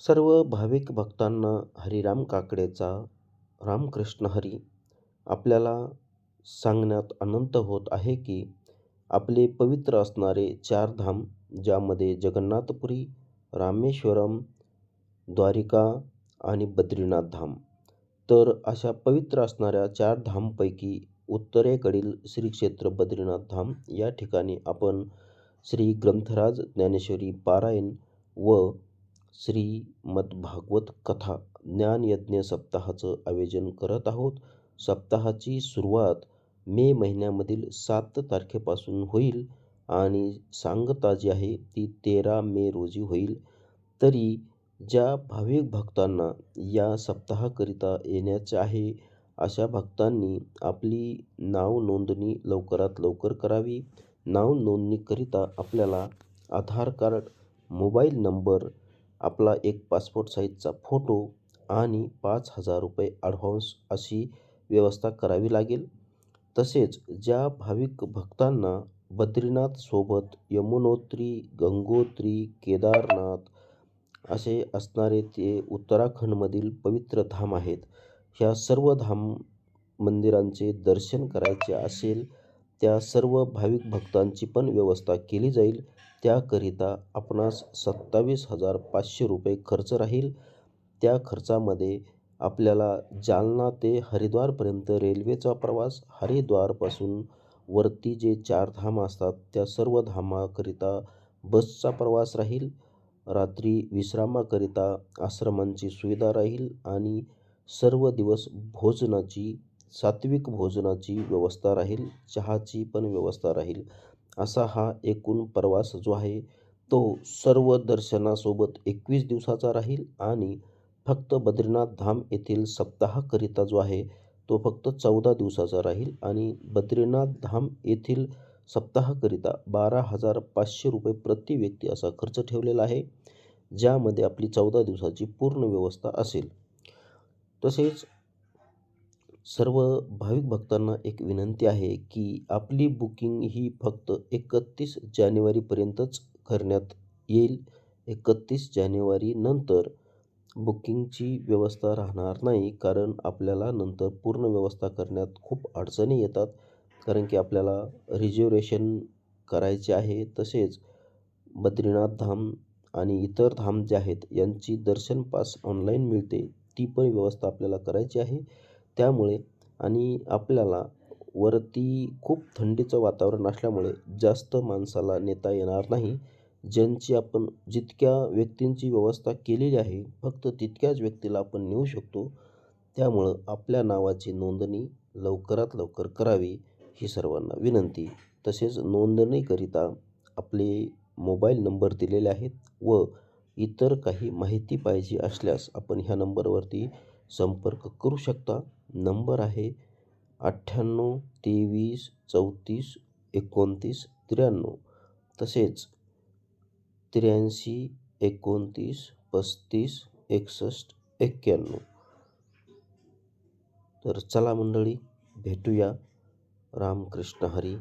सर्व भाविक भक्तांना हरिराम काकडेचा रामकृष्ण हरी. आपल्याला सांगण्यात आनंद होत आहे की आपले पवित्र असणारे चार धाम ज्यामध्ये जगन्नाथपुरी रामेश्वरम द्वारिका आणि बद्रीनाथ धाम. तर अशा पवित्र असणाऱ्या चार धामपैकी उत्तरेकडील श्री क्षेत्र बद्रीनाथ धाम या ठिकाणी आपण श्री ग्रंथराज ज्ञानेश्वरी पारायण व श्रीमद्भागवत कथा ज्ञानयज्ञ सप्ताहाचं आयोजन करत आहोत. सप्ताहाची सुरुवात मे महिन्यामधील सात तारखेपासून होईल आणि सांगता जी आहे ती तेरा मे रोजी होईल. तरी ज्या भाविक भक्तांना या सप्ताहाकरिता येण्याचे आहे अशा भक्तांनी आपली नाव नोंदणी लवकरात लवकर करावी. नाव नोंदणीकरिता आपल्याला आधार कार्ड मोबाईल नंबर आपला एक पासपोर्ट साईजचा फोटो आणि पाच हजार रुपये ॲडव्हान्स अशी व्यवस्था करावी लागेल. तसेच ज्या भाविक भक्तांना बद्रीनाथसोबत यमुनोत्री गंगोत्री केदारनाथ असे असणारे ते उत्तराखंडमधील पवित्र धाम आहेत. ह्या सर्व धाम मंदिरांचे दर्शन करायचे असेल त्या सर्व भाविक भक्तांची पण व्यवस्था केली जाईल. त्याकरिता आपणास सत्तावीस हजार पाचशे रुपये खर्च राहील. त्या खर्चामध्ये आपल्याला जालना ते हरिद्वारपर्यंत रेल्वेचा प्रवास हरिद्वारपासून वरती जे चार धाम असतात त्या सर्व धामाकरिता बसचा प्रवास राहील. रात्री विश्रामाकरिता आश्रमांची सुविधा राहील आणि सर्व दिवस भोजनाची सात्विक भोजनाची व्यवस्था राहील चहाची पण व्यवस्था राहील. असा हा एकूण प्रवास जो आहे तो सर्व दर्शनासोबत एकवीस दिवसाचा राहील आणि फक्त बद्रीनाथ धाम येथील सप्ताहाकरिता जो आहे तो फक्त चौदा दिवसाचा राहील आणि बद्रीनाथ धाम येथील सप्ताहाकरिता बारा हजार पाचशे रुपये प्रति व्यक्ती असा खर्च ठेवलेला आहे ज्यामध्ये आपली चौदा दिवसाची पूर्ण व्यवस्था असेल. तसेच सर्व भाविक भक्तांना एक विनंती आहे की आपली बुकिंग ही फक्त एकतीस जानेवारीपर्यंतच करण्यात येईल. एकतीस जानेवारी नंतर बुकिंगची व्यवस्था राहणार नाही कारण आपल्याला नंतर पूर्ण व्यवस्था करण्यात खूप अडचणी येतात. कारण की आपल्याला रिजर्वेशन करायचे आहे तसेच बद्रीनाथ धाम आणि इतर धाम जे आहेत यांची दर्शन पास ऑनलाईन मिळते ती पण व्यवस्था आपल्याला करायची आहे. त्यामुळे आणि आपल्याला वरती खूप थंडीचं वातावरण असल्यामुळे जास्त माणसाला नेता येणार नाही. ज्यांची आपण जितक्या व्यक्तींची व्यवस्था केलेली आहे फक्त तितक्याच व्यक्तीला आपण नेऊ शकतो. त्यामुळं आपल्या नावाची नोंदणी लवकरात लवकर करावी ही सर्वांना विनंती. तसेच नोंदणीकरिता आपले मोबाईल नंबर दिलेले आहेत व इतर काही माहिती पाहिजे असल्यास आपण ह्या नंबरवरती संपर्क करू शकता. नंबर आहे अठ्ठ्याण्णव तेवीस चौतीस एकोणतीस त्र्याण्णव. तसेच त्र्याऐंशी एकोणतीस पस्तीस एकसष्ट एक्क्याण्णव. तर चला मंडळी भेटूया. रामकृष्ण हरी.